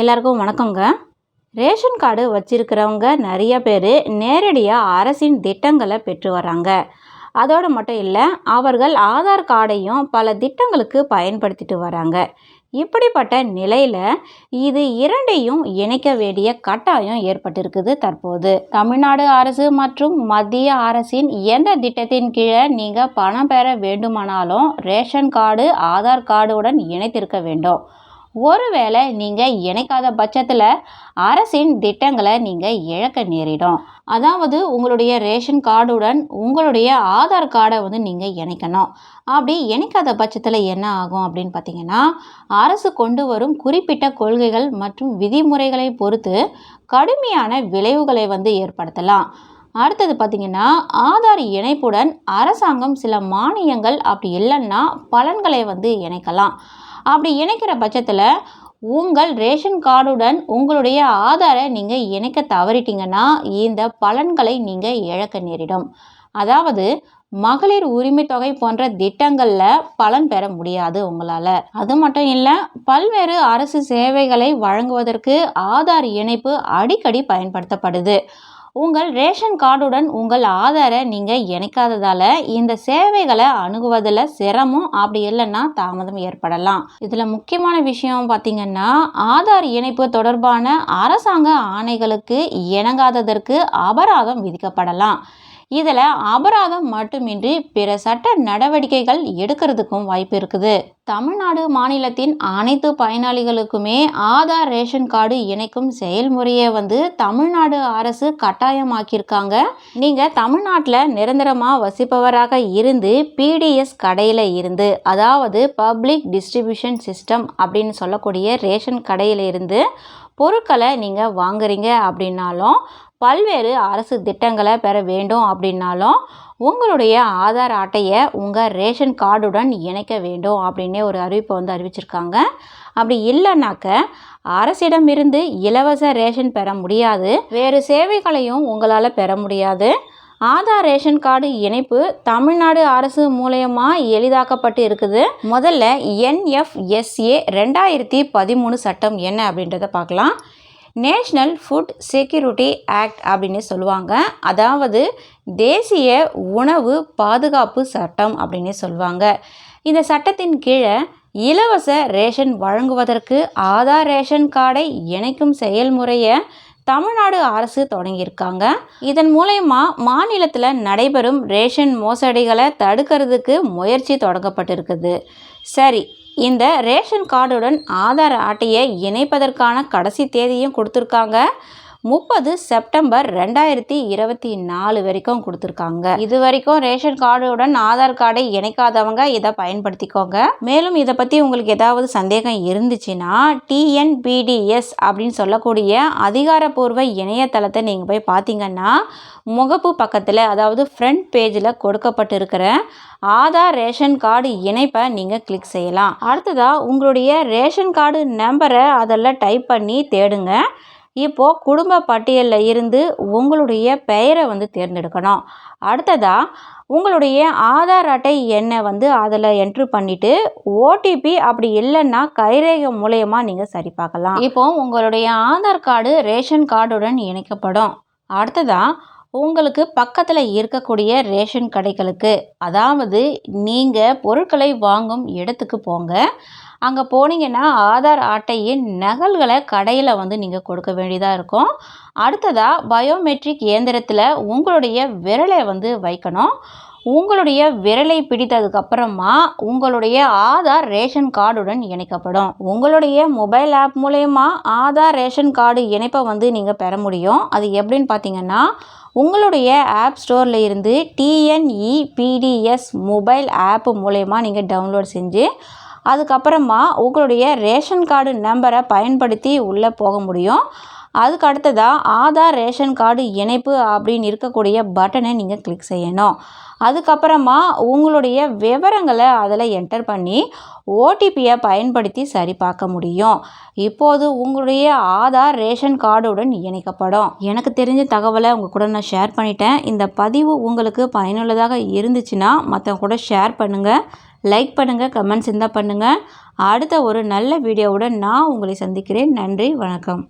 எல்லாருக்கும் வணக்கங்க ration card வச்சிருக்கிறவங்க நிறைய பேர் நேரடியாக அரசின் திட்டங்களை பெற்று வராங்க அதோடு மட்டும் இல்லை அவர்கள் ஆதார் கார்டையும் பல திட்டங்களுக்கு பயன்படுத்திட்டு வராங்க இப்படிப்பட்ட நிலையில் இது இரண்டையும் இணைக்க வேண்டிய கட்டாயம் ஏற்பட்டிருக்குது தற்போது. தமிழ்நாடு அரசு மற்றும் மத்திய அரசின் எந்த திட்டத்தின் கீழே நீங்கள் பணம் பெற வேண்டுமானாலும் ரேஷன் கார்டு ஆதார் கார்டுடன் இணைத்திருக்க வேண்டும். ஒருவேளை நீங்கள் இணைக்காத பட்சத்தில் அரசின் திட்டங்களை நீங்கள் இழக்க நேரிடும். அதாவது உங்களுடைய ரேஷன் கார்டுடன் உங்களுடைய ஆதார் கார்டை வந்து நீங்கள் இணைக்கணும். அப்படி இணைக்காத பட்சத்தில் என்ன ஆகும் அப்படின்னு பார்த்தீங்கன்னா அரசு கொண்டு வரும் குறிப்பிட்ட கொள்கைகள் மற்றும் விதிமுறைகளை பொறுத்து கடுமையான விளைவுகளை வந்து ஏற்படுத்தலாம். அடுத்தது பார்த்திங்கன்னா ஆதார் இணைப்புடன் அரசாங்கம் சில மானியங்கள் அப்படி இல்லைன்னா பலன்களை வந்து இணைக்கலாம். அப்படி இணைக்கிற பட்சத்தில் உங்கள் ரேஷன் கார்டுடன் உங்களுடைய ஆதாரை நீங்கள் இணைக்க தவறிட்டீங்கன்னா இந்த பலன்களை நீங்கள் இழக்க நேரிடும். அதாவது மகளிர் உரிமை தொகை போன்ற திட்டங்களில் பலன் பெற முடியாது உங்களால். அது மட்டும் இல்லை பல்வேறு அரசு சேவைகளை வழங்குவதற்கு ஆதார் இணைப்பு அடிக்கடி பயன்படுத்தப்படுது. உங்கள் ரேஷன் கார்டுடன் உங்கள் ஆதாரை நீங்கள் இணைக்காததால் இந்த சேவைகளை அணுகுவதில் சிரமம் அப்படி இல்லைன்னா தாமதம் ஏற்படலாம். இதில் முக்கியமான விஷயம் பார்த்திங்கன்னா ஆதார் இணைப்பு தொடர்பான அரசாங்க ஆணைகளுக்கு இணங்காததற்கு அபராதம் விதிக்கப்படலாம். இதில் அபராதம் மட்டுமின்றி பிற சட்ட நடவடிக்கைகள் எடுக்கிறதுக்கும் வாய்ப்பு இருக்குது. தமிழ்நாடு மாநிலத்தின் அனைத்து பயனாளிகளுக்குமே ஆதார் ரேஷன் கார்டு இணைக்கும் செயல்முறையை வந்து தமிழ்நாடு அரசு கட்டாயமாக்கியிருக்காங்க. நீங்கள் தமிழ்நாட்டில் நிரந்தரமாக வசிப்பவராக இருந்து பிடிஎஸ் கடையில் இருந்து அதாவது பப்ளிக் டிஸ்ட்ரிபியூஷன் சிஸ்டம் அப்படின்னு சொல்லக்கூடிய ரேஷன் கடையில் இருந்து பொருட்களை நீங்கள் வாங்குறீங்க அப்படின்னாலும் பல்வேறு அரசு திட்டங்களை பெற வேண்டும் அப்படின்னாலும் உங்களுடைய ஆதார் அட்டையை உங்கள் ரேஷன் கார்டுடன் இணைக்க வேண்டும் அப்படின்னே ஒரு அறிவிப்பை வந்து அறிவிச்சிருக்காங்க. அப்படி இல்லைனாக்க அரசிடமிருந்து இலவச ரேஷன் பெற முடியாது. வேறு சேவைகளையும் உங்களால் பெற முடியாது. ஆதார் ரேஷன் கார்டு இணைப்பு தமிழ்நாடு அரசு மூலயமா எளிதாக்கப்பட்டு இருக்குது முதல்ல என்எஃப்எஸ்ஏ ரெண்டாயிரத்தி பதிமூணு சட்டம் என்ன அப்படின்றத பார்க்கலாம். நேஷ்னல் ஃபுட் செக்யூரிட்டி ஆக்ட் அப்படின்னு சொல்லுவாங்க. அதாவது தேசிய உணவு பாதுகாப்பு சட்டம் அப்படின்னு சொல்லுவாங்க. இந்த சட்டத்தின் கீழே இலவச ரேஷன் வழங்குவதற்கு ஆதார் ரேஷன் கார்டை இணைக்கும் செயல்முறையை தமிழ்நாடு அரசு தொடங்கியிருக்காங்க. இதன் மூலயமா மாநிலத்தில் நடைபெறும் ரேஷன் மோசடிகளை தடுக்கிறதுக்கு முயற்சி தொடங்கப்பட்டிருக்குது. சரி இந்த ரேஷன் கார்டுடன் ஆதார் அட்டையை இணைப்பதற்கான கடைசி தேதியும் கொடுத்துருக்காங்க. முப்பது செப்டம்பர் ரெண்டாயிரத்தி இருபத்தி நாலு வரைக்கும் கொடுத்துருக்காங்க. இது வரைக்கும் ரேஷன் கார்டுடன் ஆதார் கார்டை இணைக்காதவங்க இதை பயன்படுத்திக்கோங்க. மேலும் இதை பற்றி உங்களுக்கு ஏதாவது சந்தேகம் இருந்துச்சுன்னா டிஎன்பிடிஎஸ் அப்படின்னு சொல்லக்கூடிய அதிகாரப்பூர்வ இணையதளத்தை நீங்கள் போய் பார்த்தீங்கன்னா முகப்பு பக்கத்தில் அதாவது ஃப்ரண்ட் பேஜில் கொடுக்கப்பட்டிருக்கிற ஆதார் ரேஷன் கார்டு இணைப்பை நீங்கள் கிளிக் செய்யலாம். அடுத்ததாக உங்களுடைய ரேஷன் கார்டு நம்பரை அதெல்லாம் டைப் பண்ணி தேடுங்க. இப்போது குடும்ப பட்டியலில் இருந்து உங்களுடைய பெயரை வந்து தேர்ந்தெடுக்கணும். அடுத்ததாக உங்களுடைய ஆதார் அட்டை எண்ணை வந்து அதில் என்ட்ரு பண்ணிவிட்டு ஓடிபி அப்படி இல்லைன்னா கைரேகம் மூலயமா நீங்கள் சரி பார்க்கலாம். இப்போ உங்களுடைய ஆதார் கார்டு ரேஷன் கார்டுடன் இணைக்கப்படும். அடுத்ததாக உங்களுக்கு பக்கத்தில் இருக்கக்கூடிய ரேஷன் கடைகளுக்கு. அதாவது நீங்கள் பொருட்களை வாங்கும் இடத்துக்கு போங்க. அங்கே போனீங்கன்னா ஆதார் அட்டையின் நகல்களை கடையில் வந்து நீங்கள் கொடுக்க வேண்டியதாக இருக்கும். அடுத்ததாக பயோமெட்ரிக் இயந்திரத்தில் உங்களுடைய விரலை வந்து வைக்கணும். உங்களுடைய விரலை பிடித்ததுக்கப்புறமா உங்களுடைய ஆதார் ரேஷன் கார்டுடன் இணைக்கப்படும். உங்களுடைய மொபைல் ஆப் மூலயமா ஆதார் ரேஷன் கார்டு இணைப்பை வந்து நீங்கள் பெற முடியும். அது எப்படின்னு பார்த்தீங்கன்னா உங்களுடைய ஆப் ஸ்டோரில் இருந்து டிஎன்இபிடிஎஸ் மொபைல் ஆப் மூலயமா நீங்கள் டவுன்லோட் செஞ்சு அதுக்கப்புறமா உங்களுடைய ரேஷன் கார்டு நம்பரை பயன்படுத்தி உள்ளே போக முடியும். அதுக்கு அடுத்ததாக ஆதார் ரேஷன் கார்டு இணைப்பு அப்படின்னு இருக்கக்கூடிய பட்டனை நீங்கள் கிளிக் செய்யணும். அதுக்கப்புறமா உங்களுடைய விவரங்களை அதில் என்டர் பண்ணி ஓடிபியை பயன்படுத்தி சரி பார்க்க முடியும். இப்போது உங்களுடைய ஆதார் ரேஷன் கார்டுடன் இணைக்கப்படும். எனக்கு தெரிஞ்ச தகவலை உங்கள் கூட நான் ஷேர் பண்ணிட்டேன். இந்த பதிவு உங்களுக்கு பயனுள்ளதாக இருந்துச்சுன்னா மற்றவங்க கூட ஷேர் பண்ணுங்கள் லைக் பண்ணுங்கள் கமெண்ட்ஸ் இருந்தால் பண்ணுங்கள் அடுத்த ஒரு நல்ல வீடியோவுடன் நான் உங்களை சந்திக்கிறேன். நன்றி வணக்கம்.